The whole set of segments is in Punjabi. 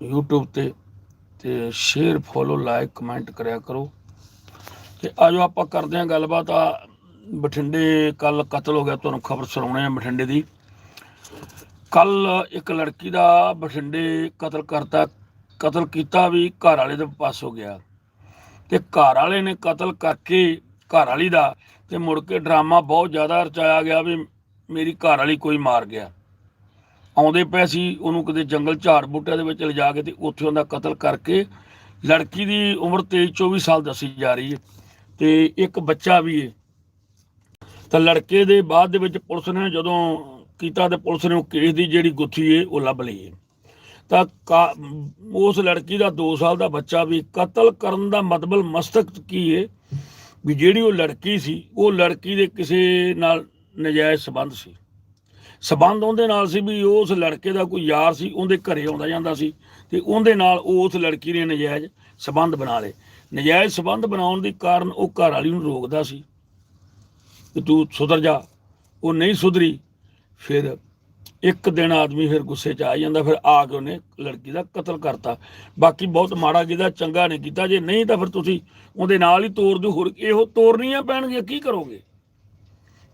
YouTube ਤੇ ਤੇ ਸ਼ੇਅਰ ਫੋਲੋ ਲਾਈਕ ਕਮੈਂਟ ਕਰਿਆ ਕਰੋ। ਤੇ ਆਜੋ ਆਪਾਂ ਕਰਦੇ ਹਾਂ ਗੱਲਬਾਤ। ਆ ਬਠਿੰਡੇ ਕੱਲ ਕਤਲ ਹੋ ਗਿਆ, ਤੁਹਾਨੂੰ ਖਬਰ ਸੁਣਾਉਣੇ ਆ ਬਠਿੰਡੇ ਦੀ। ਕੱਲ ਇੱਕ ਲੜਕੀ ਦਾ ਬਠਿੰਡੇ ਕਤਲ ਕਰਤਾ, ਕਤਲ ਕੀਤਾ ਵੀ ਘਰ ਵਾਲੇ ਦੇ ਪਾਸ ਹੋ ਗਿਆ। ਤੇ ਘਰ ਵਾਲੇ ਨੇ ਕਤਲ ਕਰਕੇ ਘਰ ਵਾਲੀ ਦਾ ਤੇ ਮੁੜ ਕੇ ਡਰਾਮਾ ਬਹੁਤ ਜ਼ਿਆਦਾ ਰਚਾਇਆ ਗਿਆ ਵੀ ਮੇਰੀ ਘਰ ਵਾਲੀ ਕੋਈ ਮਾਰ ਗਿਆ। ਆਉਂਦੇ ਪਏ ਸੀ, ਉਹਨੂੰ ਕਿਤੇ ਜੰਗਲ ਝਾੜ ਬੂਟਿਆਂ ਦੇ ਵਿੱਚ ਲਿਜਾ ਕੇ ਤੇ ਉੱਥੇ ਉਹਦਾ ਕਤਲ ਕਰਕੇ ਲੜਕੀ ਦੀ ਉਮਰ 23 24 ਸਾਲ ਦੱਸੀ ਜਾ ਰਹੀ ਹੈ ਤੇ ਇੱਕ ਬੱਚਾ ਵੀ ਹੈ। ਤਾਂ ਲੜਕੇ ਦੇ ਬਾਅਦ ਦੇ ਵਿੱਚ ਪੁਲਿਸ ਨੇ ਜਦੋਂ ਕੀਤਾ ਤੇ ਪੁਲਿਸ ਨੇ ਉਹ ਕੇਸ ਦੀ ਜਿਹੜੀ ਗੁੱਥੀ ਹੈ, ਉਹ ਲੱਭ ਲਈ ਹੈ। ਤਾਂ ਕਾ- ਉਸ ਲੜਕੀ ਦਾ 2 ਸਾਲ ਦਾ ਬੱਚਾ ਵੀ ਕਤਲ ਕਰਨ ਦਾ ਮਤਲਬ ਮਸਤਕ ਕੀ ਹੈ? ਵੀ ਜਿਹੜੀ ਉਹ ਲੜਕੀ ਸੀ, ਉਹ ਲੜਕੀ ਦੇ ਕਿਸੇ ਨਾਲ ਨਜਾਇਜ਼ ਸਬੰਧ ਸੀ। ਸਬੰਧ ਉਹਦੇ ਨਾਲ ਸੀ ਵੀ ਉਸ ਲੜਕੇ ਦਾ ਕੋਈ ਯਾਰ ਸੀ, ਉਹਦੇ ਘਰੇ ਆਉਂਦਾ ਜਾਂਦਾ ਸੀ ਤੇ ਉਹਦੇ ਨਾਲ ਉਸ ਲੜਕੀ ਨੇ ਨਜਾਇਜ਼ ਸਬੰਧ ਬਣਾ ਲਏ। ਨਜਾਇਜ਼ ਸਬੰਧ ਬਣਾਉਣ ਦੇ ਕਾਰਨ ਉਹ ਘਰ ਵਾਲੀ ਨੂੰ ਰੋਕਦਾ ਸੀ ਕਿ ਤੂੰ ਸੁਧਰ ਜਾ। ਉਹ ਨਹੀਂ ਸੁਧਰੀ, ਫਿਰ ਇੱਕ ਦਿਨ ਆਦਮੀ ਫਿਰ ਗੁੱਸੇ 'ਚ ਆ ਜਾਂਦਾ, ਫਿਰ ਆ ਕੇ ਉਹਨੇ ਲੜਕੀ ਦਾ ਕਤਲ ਕਰਤਾ। ਬਾਕੀ ਬਹੁਤ ਮਾੜਾ ਕੀਤਾ ਚੰਗਾ ਨਹੀਂ ਕੀਤਾ, ਜੇ ਨਹੀਂ ਤਾਂ ਫਿਰ ਤੁਸੀਂ ਉਹਦੇ ਨਾਲ ਹੀ ਤੋਰ ਦਿਓ। ਹੋਰ ਇਹੋ ਤੋਰਨੀਆਂ ਪੈਣਗੀਆਂ, ਕੀ ਕਰੋਗੇ?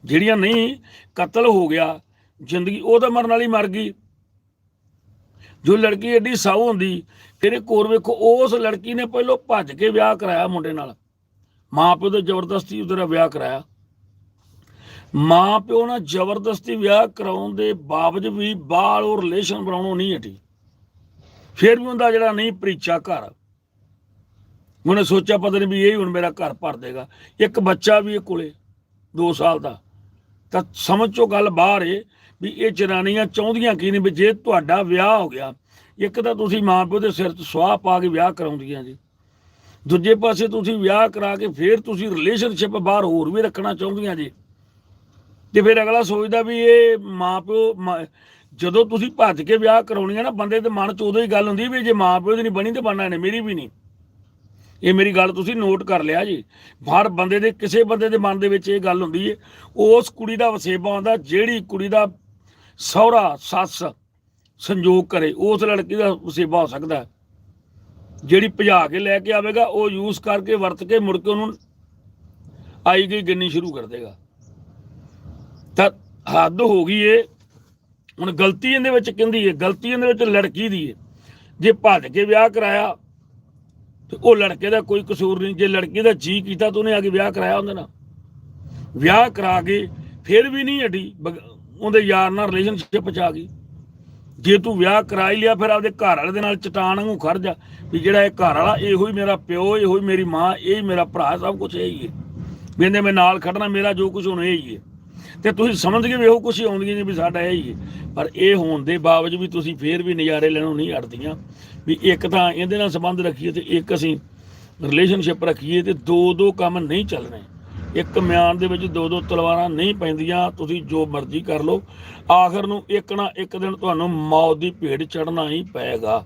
ਜਿਹੜੀਆਂ ਨਹੀਂ, ਕਤਲ ਹੋ ਗਿਆ ਜ਼ਿੰਦਗੀ, ਉਹ ਤਾਂ ਮਰਨ ਵਾਲੀ ਮਰ ਗਈ। ਜੋ ਲੜਕੀ ਐਡੀ ਸਾਊ ਹੁੰਦੀ ਫਿਰ ਇੱਕ ਹੋਰ ਵੇਖੋ, ਉਸ ਲੜਕੀ ਨੇ ਪਹਿਲਾਂ ਭੱਜ ਕੇ ਵਿਆਹ ਕਰਾਇਆ ਮੁੰਡੇ ਨਾਲ। ਮਾਂ ਪਿਓ ਦੇ ਜ਼ਬਰਦਸਤੀ ਉਹਦਾ ਵਿਆਹ ਕਰਾਇਆ। ਮਾਂ ਪਿਓ ਨਾਲ ਜ਼ਬਰਦਸਤੀ ਵਿਆਹ ਕਰਾਉਣ ਦੇ ਬਾਵਜੂਦ ਵੀ ਬਾਲ ਉਹ ਰਿਲੇਸ਼ਨ ਬਣਾਉਣੋਂ ਨਹੀਂ ਹਟੀ। ਫਿਰ ਵੀ ਉਹਦਾ ਜਿਹੜਾ ਨਹੀਂ, ਪ੍ਰੀਚਾ ਘਰ। ਉਹਨੇ ਸੋਚਿਆ ਪਤਾ ਨਹੀਂ ਵੀ ਇਹ ਹੁਣ ਮੇਰਾ ਘਰ ਭਰ ਦੇਗਾ। ਇੱਕ ਬੱਚਾ ਵੀ ਇਹ ਕੋਲੇ 2 ਸਾਲ ਦਾ। ਤਾਂ ਸਮਝ ਚੋ ਗੱਲ ਬਾਹਰ ਏ ਵੀ ਇਹ ਜਨਾਨੀਆਂ ਚਾਹੁੰਦੀਆਂ ਕੀ ਨੇ ਵੀ ਜੇ ਤੁਹਾਡਾ ਵਿਆਹ ਹੋ ਗਿਆ, ਇੱਕ ਤਾਂ ਤੁਸੀਂ ਮਾਂ ਪਿਓ ਦੇ ਸਿਰ 'ਚ ਸਵਾਹ ਪਾ ਕੇ ਵਿਆਹ ਕਰਾਉਂਦੀਆਂ ਜੀ। ਦੂਜੇ ਪਾਸੇ ਤੁਸੀਂ ਵਿਆਹ ਕਰਾ ਕੇ ਫਿਰ ਤੁਸੀਂ ਰਿਲੇਸ਼ਨਸ਼ਿਪ ਬਾਹਰ ਹੋਰ ਵੀ ਰੱਖਣਾ ਚਾਹੁੰਦੀਆਂ ਜੀ। ਤੇ ਫਿਰ ਅਗਲਾ ਸੋਚਦਾ ਵੀ ਇਹ ਮਾਂ ਪਿਓ ਮਾਂ- ਜਦੋਂ ਤੁਸੀਂ ਭੱਜ ਕੇ ਵਿਆਹ ਕਰਾਉਣੀ ਕਰਾਉਣੀਆਂ ਨਾ, ਬੰਦੇ ਦੇ ਮਨ 'ਚ ਉਦੋਂ ਹੀ ਗੱਲ ਹੁੰਦੀ ਵੀ ਜੇ ਮਾਂ ਪਿਓ ਦੀ ਨਹੀਂ ਬਣੀ ਤੇ ਬਣਨਾ ਨੇ ਮੇਰੀ ਵੀ ਨਹੀਂ। ਇਹ ਮੇਰੀ ਗੱਲ ਤੁਸੀਂ ਨੋਟ ਕਰ ਲਿਆ ਜੀ। ਹਰ ਬੰਦੇ ਦੇ, ਕਿਸੇ ਬੰਦੇ ਦੇ ਮਨ ਦੇ ਵਿੱਚ ਇਹ ਗੱਲ ਹੁੰਦੀ ਹੈ ਉਸ ਕੁੜੀ ਦਾ ਵਸੇਬਾ ਆਉਂਦਾ, ਜਿਹੜੀ ਕੁੜੀ ਦਾ ਸਹੁਰਾ, ਸੱਸ ਸੰਜੋਗ ਕਰੇ, ਉਸ ਲੜਕੀ ਦਾ ਵਸੇਬਾ ਹੋ ਸਕਦਾ ਜਿਹੜੀ ਭਜਾ ਕੇ ਲੈ ਕੇ ਆਵੇਗਾ, ਉਹ ਯੂਜ਼ ਕਰਕੇ ਵਰਤ ਕੇ ਮੁੜ ਕੇ ਉਹਨੂੰ ਆਈ ਗਈ ਗਿਣਨੀ ਸ਼ੁਰੂ ਕਰ ਦੇਗਾ। ਤਾਂ ਹੱਦ ਹੋ ਗਈ ਏ, ਹੁਣ ਗਲਤੀ ਇਹਦੇ ਵਿੱਚ ਕਹਿੰਦੀ ਏ? ਗਲਤੀ ਇਹਦੇ ਵਿੱਚ ਲੜਕੀ ਦੀ ਏ। ਜੇ ਭੱਜ ਕੇ ਵਿਆਹ ਕਰਾਇਆ ਤੇ ਉਹ ਲੜਕੇ ਦਾ ਕੋਈ ਕਸੂਰ ਨਹੀਂ। ਜੇ ਲੜਕੀ ਦਾ ਜੀ ਕੀਤਾ ਤਾਂ ਉਹਨੇ ਆ ਕੇ ਵਿਆਹ ਕਰਾਇਆ ਉਹਦੇ ਨਾਲ। ਵਿਆਹ ਕਰਾ ਕੇ ਫਿਰ ਵੀ ਨਹੀਂ ਹਟੀ। ਉਹਦੇ ਯਾਰ ਨਾਲ ਰਿਲੇਸ਼ਨਸ਼ਿਪ ਚ ਆ ਗਈ। ਜੇ ਤੂੰ ਵਿਆਹ ਕਰਾ ਹੀ ਲਿਆ, ਫਿਰ ਆਪਦੇ ਘਰ ਵਾਲੇ ਦੇ ਨਾਲ ਚਟਾਨ ਵਾਂਗੂ ਖੜ ਜਾ। ਵੀ ਜਿਹੜਾ ਇਹ ਘਰ ਵਾਲਾ, ਇਹੋ ਹੀ ਮੇਰਾ ਪਿਓ, ਇਹੋ ਹੀ ਮੇਰੀ ਮਾਂ, ਇਹ ਹੀ ਮੇਰਾ ਭਰਾ, ਸਭ ਕੁਝ ਇਹ ਹੀ। ਹੈ ਵੀ ਇਹਦੇ ਮੈਂ ਨਾਲ ਖੜਨਾ, ਮੇਰਾ ਜੋ ਕੁਝ ਹੁਣ ਇਹ ਹੀ ਹੈ। ਤੇ ਤੁਸੀਂ ਸਮਝ ਗਏ ਵੀ ਇਹੋ ਕੁਝ ਆਉਂਦੀਆਂ ਨੇ ਵੀ ਸਾਡਾ ਇਹ ਹੀ ਹੈ। ਪਰ ਇਹ ਹੋਣ ਦੇ ਬਾਵਜੂਦ ਵੀ ਤੁਸੀਂ ਫੇਰ ਵੀ ਨਜ਼ਾਰੇ ਲੈਣੋਂ ਨਹੀਂ ਹਟਦੀਆਂ। ਵੀ ਇੱਕ ਤਾਂ ਇਹਦੇ ਨਾਲ ਸੰਬੰਧ ਰੱਖੀਏ ਤੇ ਇੱਕ ਅਸੀਂ ਰਿਲੇਸ਼ਨਸ਼ਿਪ ਰੱਖੀਏ ਤੇ ਦੋ ਦੋ ਕੰਮ ਨਹੀਂ ਚੱਲਣੇ। ਇੱਕ ਮਿਆਨ ਦੇ ਵਿੱਚ ਦੋ ਦੋ ਤਲਵਾਰਾਂ ਨਹੀਂ ਪੈਂਦੀਆਂ, ਤੁਸੀਂ ਜੋ ਮਰਜ਼ੀ ਕਰ ਲਓ। ਆਖਰ ਨੂੰ ਇੱਕ ਨਾ ਇੱਕ ਦਿਨ ਤੁਹਾਨੂੰ ਮੌਤ ਦੀ ਭੇਡ ਚੜਨਾ ਹੀ ਪਏਗਾ।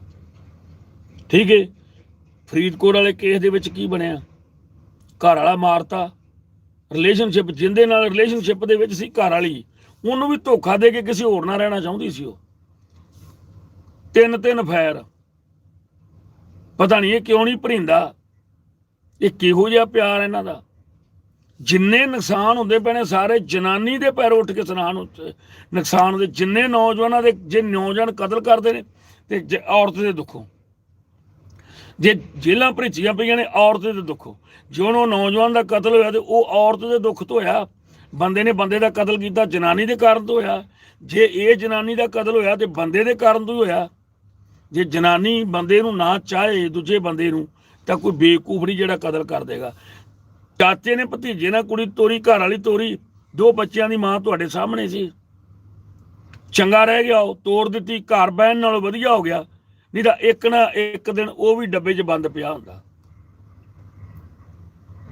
ਠੀਕ ਹੈ ਫਰੀਦਕੋਟ ਵਾਲੇ ਕੇਸ ਦੇ ਵਿੱਚ ਕੀ ਬਣਿਆ? ਘਰ ਵਾਲਾ ਮਾਰਤਾ। ਰਿਲੇਸ਼ਨਸ਼ਿਪ ਜਿੰਦੇ ਨਾਲ ਰਿਲੇਸ਼ਨਸ਼ਿਪ ਦੇ ਵਿੱਚ ਸੀ ਘਰ ਵਾਲੀ, ਉਹਨੂੰ ਵੀ ਧੋਖਾ ਦੇ ਕੇ ਕਿਸੇ ਹੋਰ ਨਾਲ ਰਹਿਣਾ ਚਾਹੁੰਦੀ ਸੀ ਉਹ। ਤਿੰਨ ਤਿੰਨ ਫੈਰ। ਪਤਾ ਨਹੀਂ ਇਹ ਕਿਉਂ ਨਹੀਂ ਭਰਿੰਦਾ। ਇਹ ਕਿਹੋ ਜਿਹਾ ਪਿਆਰ ਇਹਨਾਂ ਦਾ। ਜਿੰਨੇ ਨੁਕਸਾਨ ਹੁੰਦੇ ਪਏ ਨੇ ਸਾਰੇ ਜਨਾਨੀ ਦੇ ਪੈਰ ਉੱਠ ਕੇ ਸੁਨਾਨ ਨੁਕਸਾਨ ਦੇ ਜਿੰਨੇ ਨੌਜਵਾਨਾਂ ਦੇ, ਜੇ ਨੌਜਵਾਨ ਕਤਲ ਕਰਦੇ ਨੇ, ਤੇ ਜ- ਔਰਤ ਦੇ ਦੁੱਖੋਂ। ਜੇ ਜੇਲਾਂ ਭਰੀਚੀਆਂ ਪਈਆਂ ਨੇ ਔਰਤ ਦੇ ਦੁੱਖੋਂ। ਜਿਉਂ ਉਹ ਨੌਜਵਾਨ ਦਾ ਕਤਲ ਹੋਇਆ ਤੇ ਉਹ ਔਰਤ ਦੇ ਦੁੱਖ ਤੋਂ ਹੋਇਆ, ਬੰਦੇ ਨੇ ਬੰਦੇ ਦਾ ਕਤਲ ਕੀਤਾ, ਜਨਾਨੀ ਦੇ ਕਾਰਨ ਤੋਂ ਹੋਇਆ। ਜੇ ਇਹ ਜਨਾਨੀ ਦਾ ਕਤਲ ਹੋਇਆ ਤੇ ਬੰਦੇ ਦੇ ਕਾਰਨ ਤੋਂ ਹੀ ਹੋਇਆ। ਜੇ ਜਨਾਨੀ ਬੰਦੇ ਨੂੰ ਨਾ ਚਾਹੇ ਦੂਜੇ ਬੰਦੇ ਨੂੰ, ਤਾਂ ਕੋਈ ਬੇਵਕੂਫ ਨਹੀਂ ਜਿਹੜਾ ਕਤਲ ਕਰ ਦੇਗਾ। ਚਾਚੇ ਨੇ ਭਤੀਜੇ ਨਾਲ ਕੁੜੀ ਤੋਰੀ, ਘਰ ਵਾਲੀ ਤੋਰੀ, ਦੋ ਬੱਚਿਆਂ ਦੀ ਮਾਂ ਤੁਹਾਡੇ ਸਾਹਮਣੇ ਸੀ। ਚੰਗਾ ਰਹਿ ਗਿਆ ਉਹ ਤੋੜ ਦਿੱਤੀ, ਘਰ ਬਹਿਣ ਨਾਲੋਂ ਵਧੀਆ ਹੋ ਗਿਆ। ਨਹੀਂ ਤਾਂ ਇੱਕ ਨਾ ਇੱਕ ਦਿਨ ਉਹ ਵੀ ਡੱਬੇ 'ਚ ਬੰਦ ਪਿਆ ਹੁੰਦਾ।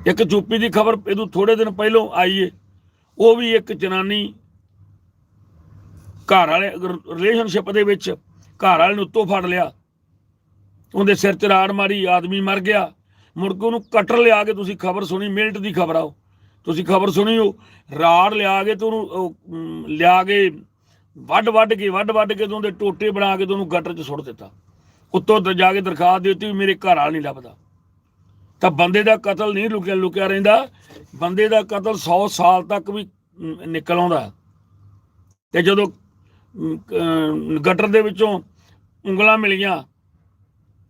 ਇੱਕ ਚੁੱਪੀ ਦੀ ਖਬਰ ਇਹਨੂੰ ਥੋੜੇ ਦਿਨ ਪਹਿਲਾਂ ਆਈ ਏ। ਉਹ ਵੀ ਇੱਕ ਜਨਾਨੀ ਘਰ ਵਾਲੇ ਰਿਲੇਸ਼ਨਸ਼ਿਪ ਦੇ ਵਿੱਚ ਘਰ ਵਾਲੇ ਨੂੰ ਉੱਤੋਂ ਫੜ ਲਿਆ। ਉਹਦੇ ਸਿਰ 'ਚ ਰਾੜ ਮਾਰੀ, ਆਦਮੀ ਮਰ ਗਿਆ। ਮੁੜ ਕੇ ਉਹਨੂੰ ਕਟਰ ਲਿਆ ਕੇ ਤੁਸੀਂ ਖਬਰ ਸੁਣੀ ਮਿੰਟ ਦੀ ਖਬਰ ਆਓ ਤੁਸੀਂ ਖਬਰ ਸੁਣੀ ਹੋ ਰਾੜ ਲਿਆ ਕੇ ਤੇ ਉਹਨੂੰ ਲਿਆ ਕੇ ਵੱਢ ਵੱਢ ਕੇ ਵੱਢ ਵੱਢ ਕੇ ਤੇ ਉਹਦੇ ਟੋਟੇ ਬਣਾ ਕੇ ਤੇ ਉਹਨੂੰ ਗਟਰ 'ਚ ਸੁੱਟ ਦਿੱਤਾ। ਉੱਤੋਂ ਜਾ ਕੇ ਦਰਖਾਸਤ ਦੇ ਦਿੱਤੀ ਵੀ ਮੇਰੇ ਘਰ ਵਾਲਾ ਨਹੀਂ ਲੱਭਦਾ। ਤਾਂ ਬੰਦੇ ਦਾ ਕਤਲ ਨਹੀਂ ਲੁਕਿਆ ਲੁਕਿਆ ਰਹਿੰਦਾ। ਬੰਦੇ ਦਾ ਕਤਲ 100 ਸਾਲ ਤੱਕ ਵੀ ਨਿਕਲ ਆਉਂਦਾ। ਤੇ ਜਦੋਂ ਗਟਰ ਦੇ ਵਿੱਚੋਂ ਉਂਗਲਾਂ ਮਿਲੀਆਂ,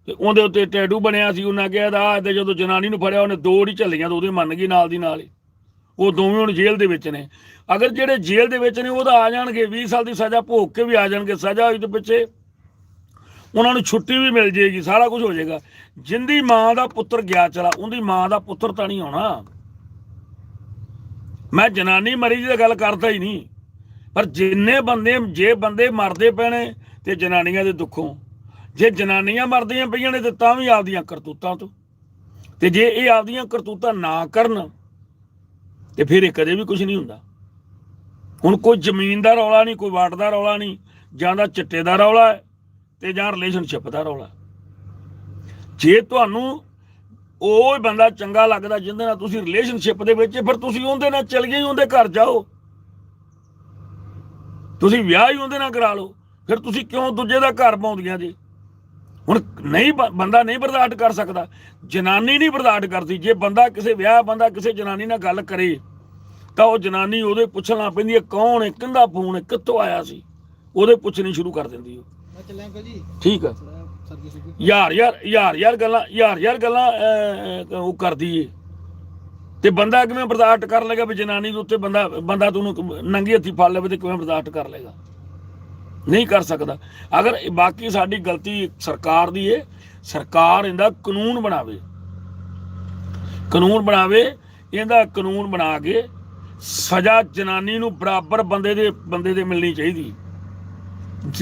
ਤੇ ਉਹਦੇ ਉੱਤੇ ਟੈਟੂ ਬਣਿਆ ਸੀ, ਉਹਨਾਂ ਕਿਹਾ ਦਾ ਤੇ ਜਦੋਂ ਜਨਾਨੀ ਨੂੰ ਫੜਿਆ, ਉਹਨੇ ਦੋ ਹੀ ਝੱਲੀਆਂ ਤਾਂ ਉਹਦੇ ਮੰਨ ਗਈ ਨਾਲ ਦੀ ਨਾਲ ਹੀ। ਉਹ ਦੋਵੇਂ ਹੁਣ ਜੇਲ੍ਹ ਦੇ ਵਿੱਚ ਨੇ। ਅਗਰ ਜਿਹੜੇ ਜੇਲ੍ਹ ਦੇ ਵਿੱਚ ਨੇ, ਉਹ ਤਾਂ ਆ ਜਾਣਗੇ। 20 ਸਾਲ ਦੀ ਸਜ਼ਾ ਭੋਗ ਕੇ ਵੀ ਆ ਜਾਣਗੇ। ਸਜ਼ਾ ਹੋਈ ਤੇ ਪਿੱਛੇ ਉਹਨਾਂ ਨੂੰ ਛੁੱਟੀ ਵੀ ਮਿਲ ਜੇਗੀ ਸਾਰਾ ਕੁਝ ਹੋ ਜਾਏਗਾ। ਜਿੰਦੀ ਮਾਂ ਦਾ ਪੁੱਤਰ ਗਿਆ ਚਲਾ, ਉਹਦੀ ਮਾਂ ਦਾ ਪੁੱਤਰ ਤਾਂ ਨਹੀਂ ਆਉਣਾ ਮੈਂ ਜਨਾਨੀ ਮਰੀ ਦੀ ਤਾਂ ਗੱਲ ਕਰਦਾ ਹੀ ਨਹੀਂ। ਪਰ ਜਿੰਨੇ ਬੰਦੇ, ਜੇ ਬੰਦੇ ਮਰਦੇ ਪੈਣੇ ਤੇ ਜਨਾਨੀਆਂ ਦੇ ਦੁੱਖੋਂ, ਜੇ ਜਨਾਨੀਆਂ ਮਰਦੀਆਂ ਪਈਆਂ ਨੇ ਤੇ ਤਾਂ ਵੀ ਆਪਦੀਆਂ ਕਰਤੂਤਾਂ ਤੋਂ। ਤੇ ਜੇ ਇਹ ਆਪਦੀਆਂ ਕਰਤੂਤਾਂ ਨਾ ਕਰਨ, ਤੇ ਫਿਰ ਇਹ ਕਦੇ ਵੀ ਕੁਝ ਨਹੀਂ ਹੁੰਦਾ। ਹੁਣ ਕੋਈ ਜ਼ਮੀਨ ਦਾ ਰੌਲਾ ਨਹੀਂ, ਕੋਈ ਵਾਟ ਦਾ ਰੌਲਾ ਨਹੀਂ, ਜਾਂ ਦਾ ਚਿੱਟੇ ਦਾ ਰੌਲਾ ਹੈ ਤੇ ਜਾਂ ਰਿਲੇਸ਼ਨਸ਼ਿਪ ਦਾ ਰੌਲਾ। ਜੇ ਤੁਹਾਨੂੰ ਉਹ ਬੰਦਾ ਚੰਗਾ ਲੱਗਦਾ ਜਿੰਦੇ ਨਾਲ ਤੁਸੀਂ ਰਿਲੇਸ਼ਨਸ਼ਿਪ ਦੇ ਵਿੱਚ, ਫਿਰ ਤੁਸੀਂ ਉਹਦੇ ਨਾਲ ਚਲ ਗਏ, ਉਹਦੇ ਘਰ ਜਾਓ। ਤੁਸੀਂ ਵਿਆਹ ਹੀ ਉਹਦੇ ਨਾਲ ਕਰਾ ਲਓ, ਫਿਰ ਤੁਸੀਂ ਕਿਉਂ ਦੂਜੇ ਦਾ ਘਰ ਪਾਉਂਦੀਆਂ ਜੀ? ਹੁਣ ਨਹੀਂ ਬੰਦਾ ਨਹੀਂ ਬਰਦਾਸ਼ਤ ਕਰ ਸਕਦਾ, ਜਨਾਨੀ ਨਹੀਂ ਬਰਦਾਸ਼ਤ ਕਰਦੀ। ਜੇ ਬੰਦਾ ਕਿਸੇ ਵਿਆਹ, ਬੰਦਾ ਕਿਸੇ ਜਨਾਨੀ ਨਾਲ ਗੱਲ ਕਰੇ, ਤਾਂ ਉਹ ਜਨਾਨੀ ਉਹਦੇ ਪੁੱਛਣਾ ਪੈਂਦੀ ਹੈ, ਕੌਣ ਹੈ ਕਿੰਦਾ ਫੋਨ ਹੈ, ਕਿੱਥੋਂ ਆਇਆ ਸੀ? ਉਹਦੇ ਪੁੱਛਣੀ ਸ਼ੁਰੂ ਕਰ ਦਿੰਦੀ ਉਹ। ਮੈਂ ਚੱਲਿਆ ਅੰਕਲ ਜੀ। ਠੀਕ ਆ। ਸਰਵਿਸ ਯਾਰ ਯਾਰ ਯਾਰ ਯਾਰ ਗੱਲਾਂ ਯਾਰ ਯਾਰ ਗੱਲਾਂ ਅਹ, ਅਹ, ਉਹ ਕਰਦੀ ਏ। ਤੇ ਬੰਦਾ ਕਿਵੇਂ ਬਰਦਾਸ਼ਤ ਕਰ ਲੇਗਾ ਵੀ ਜਨਾਨੀ ਦੇ ਉੱਤੇ ਬੰਦਾ ਬੰਦਾ ਤੁਹਾਨੂੰ ਨੰਗੀ ਹੱਥੀ ਫੜ ਲਵੇ ਤੇ ਕਿਵੇਂ ਬਰਦਾਸ਼ਤ ਕਰ ਲੇਗਾ ਨਹੀਂ ਕਰ ਸਕਦਾ। ਅਗਰ ਇਹ ਬਾਕੀ ਸਾਡੀ ਗਲਤੀ ਸਰਕਾਰ ਦੀ ਏ ਸਰਕਾਰ ਇਹਦਾ ਕਾਨੂੰਨ ਬਣਾਵੇ। ਕਾਨੂੰਨ ਬਣਾਵੇ ਇਹਦਾ ਕਾਨੂੰਨ ਬਣਾ ਕੇ ਸਜ਼ਾ ਜਨਾਨੀ ਨੂੰ ਬਰਾਬਰ ਬੰਦੇ ਦੇ ਬੰਦੇ ਦੇ ਮਿਲਣੀ ਚਾਹੀਦੀ।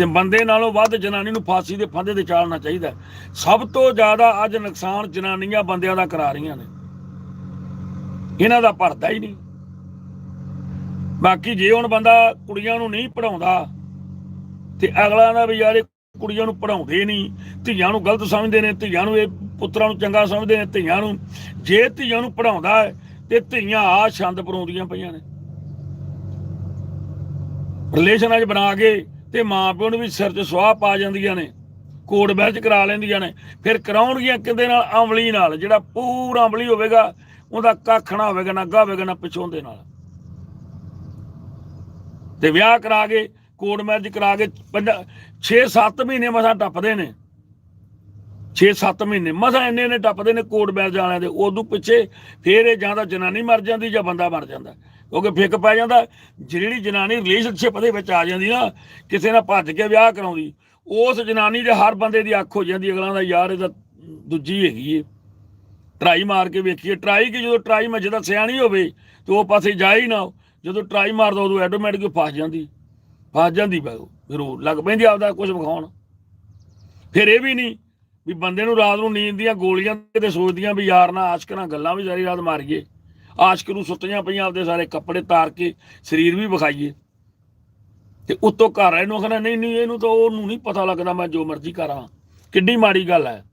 ਬੰਦੇ ਨਾਲੋਂ ਵੱਧ ਜਨਾਨੀ ਨੂੰ ਫਾਂਸੀ ਦੇ ਫੰਦੇ ਤੇ ਚਾਲਣਾ ਚਾਹੀਦਾ ਸਭ ਤੋਂ ਜ਼ਿਆਦਾ ਅੱਜ ਨੁਕਸਾਨ ਜਨਾਨੀਆਂ ਬੰਦਿਆਂ ਦਾ ਕਰਾ ਰਹੀਆਂ ਨੇ। ਇਹਨਾਂ ਦਾ ਭਰਦਾ ਹੀ ਨਹੀਂ। ਬਾਕੀ ਜੇ ਹੁਣ ਬੰਦਾ ਕੁੜੀਆਂ ਨੂੰ ਨਹੀਂ ਪੜਾਉਂਦਾ ਤੇ ਅਗਲਾ ਨਾ ਵੀ ਯਾਰ ਕੁੜੀਆਂ ਨੂੰ ਪੜਾਉਂਦੇ ਨਹੀਂ, ਧੀਆਂ ਨੂੰ ਗਲਤ ਸਮਝਦੇ ਨੇ, ਧੀਆਂ ਨੂੰ ਇਹ ਪੁੱਤਰਾਂ ਨੂੰ ਚੰਗਾ ਸਮਝਦੇ ਨੇ, ਧੀਆਂ ਨੂੰ ਜੇ ਧੀਆਂ ਨੂੰ ਪੜਾਉਂਦਾ ਤੇ ਧੀਆਂ ਆ ਛੰਦ ਪਰਾਉਂਦੀਆਂ ਪਈਆਂ ਨੇ। ਰਿਲੇਸ਼ਨ ਅੱਜ ਬਣਾ ਕੇ ਤੇ ਮਾਂ ਪਿਓ ਨੂੰ ਵੀ ਸਿਰ 'ਚ ਸੁਆਹ ਪਾ ਜਾਂਦੀਆਂ ਨੇ ਕੋਡ ਬੈਚ ਕਰਾ ਲੈਂਦੀਆਂ ਨੇ, ਫਿਰ ਕਰਾਉਣਗੀਆਂ ਕਿੰਦੇ ਨਾਲ? ਅਮਲੀ ਨਾਲ, ਜਿਹੜਾ ਪੂਰਾ ਅਮਲੀ ਹੋਵੇਗਾ, ਉਹਦਾ ਕੱਖ ਨਾ ਹੋਵੇਗਾ, ਨਾ ਗਾਹ ਹੋਵੇਗਾ, ਨਾ ਪਿਛੋਂ ਦੇ ਨਾਲ। ਤੇ ਵਿਆਹ ਕਰਾ ਕੇ ਕੋਡ ਮੈਰਿਜ ਕਰਾ ਕੇ 6-7 ਮਹੀਨੇ ਮਸਾਂ ਟੱਪਦੇ ਨੇ। 6-7 ਮਹੀਨੇ, ਮਸਾਂ ਇੰਨੇ ਨੇ ਟੱਪਦੇ ਨੇ ਕੋਡ ਮੈਰਿਜ ਵਾਲਿਆਂ ਦੇ, ਉਦੋਂ ਪਿੱਛੇ ਫੇਰ ਇਹ ਜਾਂ ਤਾਂ ਜਨਾਨੀ ਮਰ ਜਾਂਦੀ ਜਾਂ ਬੰਦਾ ਮਰ ਜਾਂਦਾ। ਕਿਉਂਕਿ ਫਿੱਕ ਪੈ ਜਾਂਦਾ। ਜਿਹੜੀ ਜਨਾਨੀ ਰਿਲੇਸ਼ਨਸ਼ਿਪ ਦੇ ਵਿੱਚ ਆ ਜਾਂਦੀ ਨਾ, ਕਿਸੇ ਨਾਲ ਭੱਜ ਕੇ ਵਿਆਹ ਕਰਾਉਂਦੀ, ਉਸ ਜਨਾਨੀ ਦੇ ਹਰ ਬੰਦੇ ਦੀ ਅੱਖ ਹੋ ਜਾਂਦੀ, ਅਗਲਾ ਦਾ ਯਾਰ ਇਹਦਾ ਦੂਜੀ ਹੈਗੀ ਏ। ਟਰਾਈ ਮਾਰ ਕੇ ਵੇਖੀਏ। ਟਰਾਈ ਕਿ, ਜਦੋਂ ਟਰਾਈ ਮੈਂ ਜਿਹਦਾ ਸਿਆਣੀ ਹੋਵੇ, ਤੇ ਉਹ ਪਾਸੇ ਜਾ ਹੀ ਨਾ, ਜਦੋਂ ਟਰਾਈ ਮਾਰਦਾ ਉਦੋਂ ਆਟੋਮੈਟਿਕ ਫਸ ਜਾਂਦੀ। ਫਸ ਜਾਂਦੀ ਬੈ ਫਿਰ ਉਹ ਲੱਗ ਪੈਂਦੀ ਆਪਦਾ ਕੁਝ ਵਿਖਾਉਣ। ਫਿਰ ਇਹ ਵੀ ਨਹੀਂ ਵੀ ਬੰਦੇ ਨੂੰ ਰਾਤ ਨੂੰ ਨੀਂਦ ਦੀਆਂ ਗੋਲੀਆਂ ਤੇ ਸੋਚਦੀਆਂ ਵੀ ਯਾਰ ਨਾ ਆਸ਼ਕ ਨਾ ਗੱਲਾਂ ਵੀ ਸਾਰੀ ਰਾਤ ਮਾਰੀਏ। ਆਸ਼ਕ ਨੂੰ ਸੁੱਤੀਆਂ ਪਈਆਂ ਆਪਦੇ ਸਾਰੇ ਕੱਪੜੇ ਤਾਰ ਕੇ ਸਰੀਰ ਵੀ ਵਿਖਾਈਏ। ਤੇ ਉੱਤੋਂ ਘਰ ਆਏ ਨੂੰ ਕਹਿੰਦਾ ਨਹੀਂ ਨਹੀਂ, ਇਹਨੂੰ ਤਾਂ ਉਹਨੂੰ ਨਹੀਂ ਪਤਾ ਲੱਗਦਾ, ਮੈਂ ਜੋ ਮਰਜ਼ੀ ਕਰਾਂ ਕਿੱਡੀ ਮਾੜੀ ਗੱਲ ਹੈ।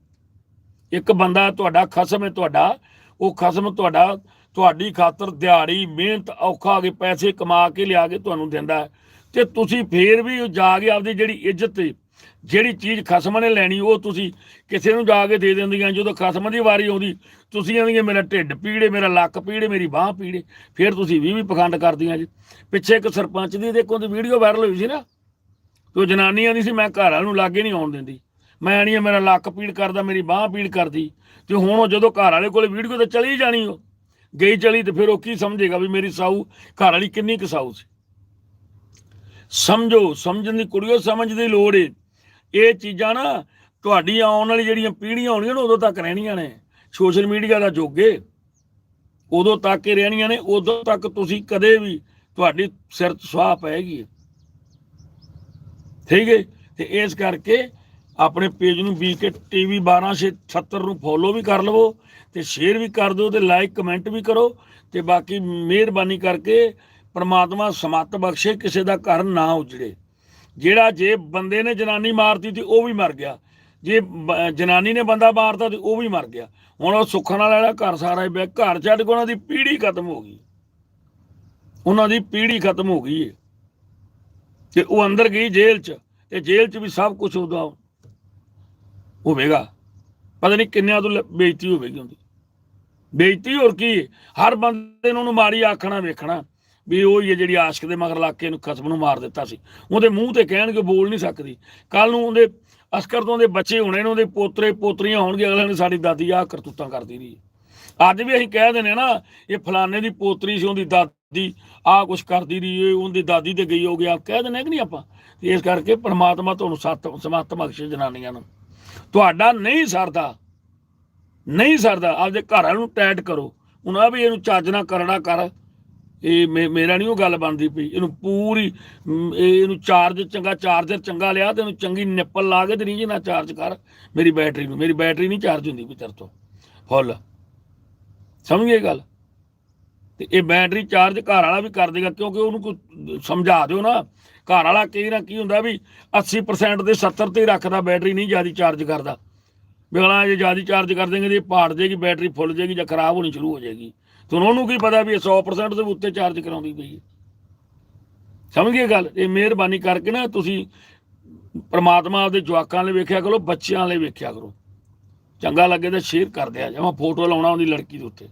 ਇੱਕ ਬੰਦਾ ਤੁਹਾਡਾ ਖਸਮ ਹੈ ਤੁਹਾਡਾ, ਉਹ ਖਸਮ ਤੁਹਾਡਾ, ਤੁਹਾਡੀ ਖਾਤਰ ਦਿਹਾੜੀ, ਮਿਹਨਤ, ਔਖਾ ਕੇ ਪੈਸੇ ਕਮਾ ਕੇ ਲਿਆ ਕੇ ਤੁਹਾਨੂੰ ਦਿੰਦਾ ਹੈ। ਤੇ ਤੁਸੀਂ ਫੇਰ ਵੀ ਜਾ ਕੇ ਆਪਦੀ ਜਿਹੜੀ ਇੱਜ਼ਤ ਜਿਹੜੀ ਚੀਜ਼ ਖਸਮ ਨੇ ਲੈਣੀ, ਉਹ ਤੁਸੀਂ ਕਿਸੇ ਨੂੰ ਜਾ ਕੇ ਦੇ ਦਿੰਦੀਆਂ, ਜਦੋਂ ਖਸਮ ਦੀ ਵਾਰੀ ਆਉਂਦੀ, ਤੁਸੀਂ ਆਂਦੀਆਂ ਮੇਰਾ ਢਿੱਡ ਪੀੜੇ, ਮੇਰਾ ਲੱਕ ਪੀੜੇ, ਮੇਰੀ ਬਾਹ ਪੀੜੇ, ਫਿਰ ਤੁਸੀਂ ਵੀ ਵੀ ਪਖੰਡ ਕਰਦੀਆਂ ਜੀ। ਪਿੱਛੇ ਇੱਕ ਸਰਪੰਚ ਦੀ ਦੇਖੋ ਦੀ ਵੀਡੀਓ ਵਾਇਰਲ ਹੋਈ ਸੀ ਨਾ, ਤੇ ਉਹ ਜਨਾਨੀ ਆਂਦੀ ਸੀ, ਮੈਂ ਘਰ ਵਾਲ ਨੂੰ ਲਾਗੇ ਨਹੀਂ ਆਉਣ ਦਿੰਦੀ। ਮੈਂ ਨਹੀਂ ਮੇਰਾ ਲੱਕ ਪੀੜ ਕਰਦਾ, ਮੇਰੀ ਬਾਹ ਪੀੜ ਕਰਦੀ। ਤੇ ਹੁਣ ਉਹ ਜਦੋਂ ਘਰ ਵਾਲੇ ਕੋਲੇ ਵੀਡੀਓ, ਤੇ ਚਲੀ ਜਾਣੀ ਉਹ। ਗਈ ਚਲੀ ਤੇ ਫਿਰ ਉਹ ਕੀ ਸਮਝੇਗਾ ਵੀ ਮੇਰੀ ਸਾਊ ਘਰ ਵਾਲੀ ਕਿੰਨੀ ਕੁ ਸਾਊ ਸੀ? ਸਮਝੋ, ਸਮਝਣ ਦੀ ਕੁੜੀਓ ਸਮਝ ਦੀ ਲੋੜ ਏ। ਇਹ ਚੀਜ਼ਾਂ ਨਾ ਤੁਹਾਡੀ ਆਉਣ ਵਾਲੀ ਜਿਹੜੀਆਂ ਪੀੜ੍ਹੀਆਂ ਹੋਣਗੀਆਂ ਨਾ ਉਦੋਂ ਤੱਕ ਰਹਿਣੀਆਂ ਨੇ। ਸੋਸ਼ਲ ਮੀਡੀਆ ਦਾ ਜੋਗੇ ਉਦੋਂ ਤੱਕ ਹੀ ਰਹਿਣੀਆਂ ਨੇ, ਉਦੋਂ ਤੱਕ ਤੁਸੀਂ ਕਦੇ ਵੀ ਤੁਹਾਡੀ ਸਿਰ 'ਚ ਸਵਾਹ ਪਏਗੀ। ਠੀਕ ਹੈ ਤੇ ਇਸ ਕਰਕੇ ਆਪਣੇ ਪੇਜ ਨੂੰ ਬੀਕੇ ਟੀਵੀ 1276 ਨੂੰ ਫੋਲੋ ਵੀ ਕਰ ਲਵੋ ਤੇ ਸ਼ੇਅਰ ਵੀ ਕਰ ਦਿਓ ਤੇ ਲਾਈਕ ਕਮੈਂਟ ਵੀ ਕਰੋ ਤੇ ਬਾਕੀ ਮਿਹਰਬਾਨੀ ਕਰਕੇ ਪਰਮਾਤਮਾ ਸਮੱਤ ਬਖਸ਼ੇ, ਕਿਸੇ ਦਾ ਘਰ ਨਾ ਉਜੜੇ। ਜਿਹੜਾ ਜੇ ਬੰਦੇ ਨੇ ਜਨਾਨੀ ਮਾਰਤੀ ਤੇ ਉਹ ਵੀ ਮਰ ਗਿਆ। ਜੇ ਜਨਾਨੀ ਨੇ ਬੰਦਾ ਮਾਰਤਾ ਤੇ ਉਹ ਵੀ ਮਰ ਗਿਆ। ਹੁਣ ਉਹ ਸੁੱਖਣ ਵਾਲਾ ਜਿਹੜਾ ਘਰ ਸਾਰਾ ਹੀ ਘਰ ਛੱਡ ਕੇ ਉਹਨਾਂ ਦੀ ਪੀੜ੍ਹੀ ਖਤਮ ਹੋ ਗਈ। ਉਹਨਾਂ ਦੀ ਪੀੜ੍ਹੀ ਖਤਮ ਹੋ ਗਈ ਹੈ ਤੇ ਉਹ ਅੰਦਰ ਗਈ ਜੇਲ੍ਹ 'ਚ, ਤੇ ਜੇਲ੍ਹ 'ਚ ਵੀ ਸਭ ਕੁਝ ਉਹਦਾ ਹੋਵੇਗਾ। ਪਤਾ ਨਹੀਂ ਕਿੰਨਿਆਂ ਤੋਂ ਲ- ਬੇਇੱਜ਼ਤੀ ਹੋਵੇਗੀ ਉਹਦੀ। ਬੇਇੱਜ਼ਤੀ ਹੋਰ ਕੀ ਹਰ ਬੰਦੇ ਨੂੰ ਉਹਨੂੰ ਮਾੜੀ ਆਖਣਾ ਵੇਖਣਾ। ਵੀ ਉਹ ਹੀ ਹੈ ਜਿਹੜੀ ਆਸ਼ਕ ਦੇ ਮਗਰ ਲੱਗ ਕੇ ਇਹਨੂੰ ਖਸਮ ਨੂੰ ਮਾਰ ਦਿੱਤਾ ਸੀ। ਉਹਦੇ ਮੂੰਹ ਤੇ ਕਹਿਣਗੇ ਬੋਲ ਨਹੀਂ ਸਕਦੀ। ਕੱਲ ਨੂੰ ਉਹਦੇ ਅਸਕਰ ਤੋਂ ਉਹਦੇ ਬੱਚੇ ਹੋਣੇ ਨੇ, ਉਹਦੇ ਪੋਤਰੇ ਪੋਤਰੀਆਂ ਹੋਣਗੇ ਅਗਲੇ ਨੇ ਸਾਡੀ ਦਾਦੀ ਆਹ ਕਰਤੂਤਾਂ ਕਰਦੀ ਰਹੀ ਹੈ। ਅੱਜ ਵੀ ਅਸੀਂ ਕਹਿ ਦਿੰਦੇ ਨਾ, ਇਹ ਫਲਾਣੇ ਦੀ ਪੋਤਰੀ ਸੀ, ਉਹਦੀ ਦਾਦੀ ਆਹ ਕੁਛ ਕਰਦੀ ਰਹੀ ਏ ਉਹਦੀ ਦਾਦੀ ਤੇ ਗਈ ਹੋ ਗਿਆ ਕਹਿ ਦਿੰਦੇ ਕਿ ਨਹੀਂ ਆਪਾਂ? ਇਸ ਕਰਕੇ ਪਰਮਾਤਮਾ ਤੁਹਾਨੂੰ ਸੱਤ, ਸਮਤ ਬਖਸ਼ੇ ਜਨਾਨੀਆਂ ਨੂੰ। ਤੁਹਾਡਾ ਨਹੀਂ ਸਰਦਾ ਨਹੀਂ ਸਰਦਾ, ਆਪਦੇ ਘਰਾਂ ਨੂੰ ਟੈਟ ਕਰੋ। ਉਹਨਾਂ ਵੀ ਇਹਨੂੰ ਚੱਜ ਨਾਲ ਕਰਨਾ ਕਰ ਇਹ ਮੇ- ਮੇਰਾ ਨਹੀਂ ਉਹ ਗੱਲ ਬਣਦੀ ਪਈ। ਇਹਨੂੰ ਪੂਰੀ ਇਹ- ਇਹਨੂੰ ਚਾਰਜ ਚੰਗਾ, ਚਾਰਜਰ ਚੰਗਾ ਲਿਆ ਤੇ ਇਹਨੂੰ ਚੰਗੀ ਨਿੱਪਲ ਲਾ ਕੇ ਤੇ ਨਹੀਂ ਨਾ ਚਾਰਜ ਕਰ। ਮੇਰੀ ਬੈਟਰੀ ਨੂੰ, ਮੇਰੀ ਬੈਟਰੀ ਨਹੀਂ ਚਾਰਜ ਹੁੰਦੀ ਵੀ ਤੇਰੇ ਤੋਂ। ਫੁੱਲ। ਸਮਝ ਗਏ ਗੱਲ? ਤੇ ਇਹ ਬੈਟਰੀ ਚਾਰਜ ਘਰ ਵਾਲਾ ਵੀ ਕਰ ਦੇਗਾ, ਕਿਉਂਕਿ ਉਹਨੂੰ ਕੋਈ ਸਮਝਾ ਦਿਓ ਨਾ। ਘਰ ਵਾਲਾ ਕਈ ਨਾ ਕੀ ਹੁੰਦਾ ਵੀ 80% ਦੇ 70 ਤੇ ਹੀ ਰੱਖਦਾ ਬੈਟਰੀ, ਨਹੀਂ ਜ਼ਿਆਦਾ ਚਾਰਜ ਕਰਦਾ। ਬਿਗਲਾ ਜੇ ਜ਼ਿਆਦਾ ਚਾਰਜ ਕਰ ਦੇਂਗੇ ਤੇ ਪਾੜ ਜਾਏਗੀ ਬੈਟਰੀ ਫੁੱਲ ਜਾਏਗੀ ਜਾਂ ਖਰਾਬ ਹੋਣੀ ਸ਼ੁਰੂ ਹੋ ਜਾਏਗੀ। ਤੇ ਉਹਨੂੰ ਕੀ ਪਤਾ ਵੀ ਇਹ 100% ਦੇ ਉੱਤੇ ਚਾਰਜ ਕਰਾਉਂਦੀ ਪਈ ਹੈ। ਸਮਝ ਗਏ ਗੱਲ, ਇਹ ਮਿਹਰਬਾਨੀ ਕਰਕੇ ਨਾ ਤੁਸੀਂ ਪਰਮਾਤਮਾ ਆਪਦੇ ਜਵਾਕਾਂ ਲਈ ਵੇਖਿਆ ਕਰੋ, ਬੱਚਿਆਂ ਲਈ ਵੇਖਿਆ ਕਰੋ। ਚੰਗਾ ਲੱਗੇ ਤਾਂ ਸ਼ੇਅਰ ਕਰ ਦਿਆ ਜੇ ਫੋਟੋ ਲਾਉਣਾ ਉਹਦੀ ਲੜਕੀ ਦੇ ਉੱਤੇ।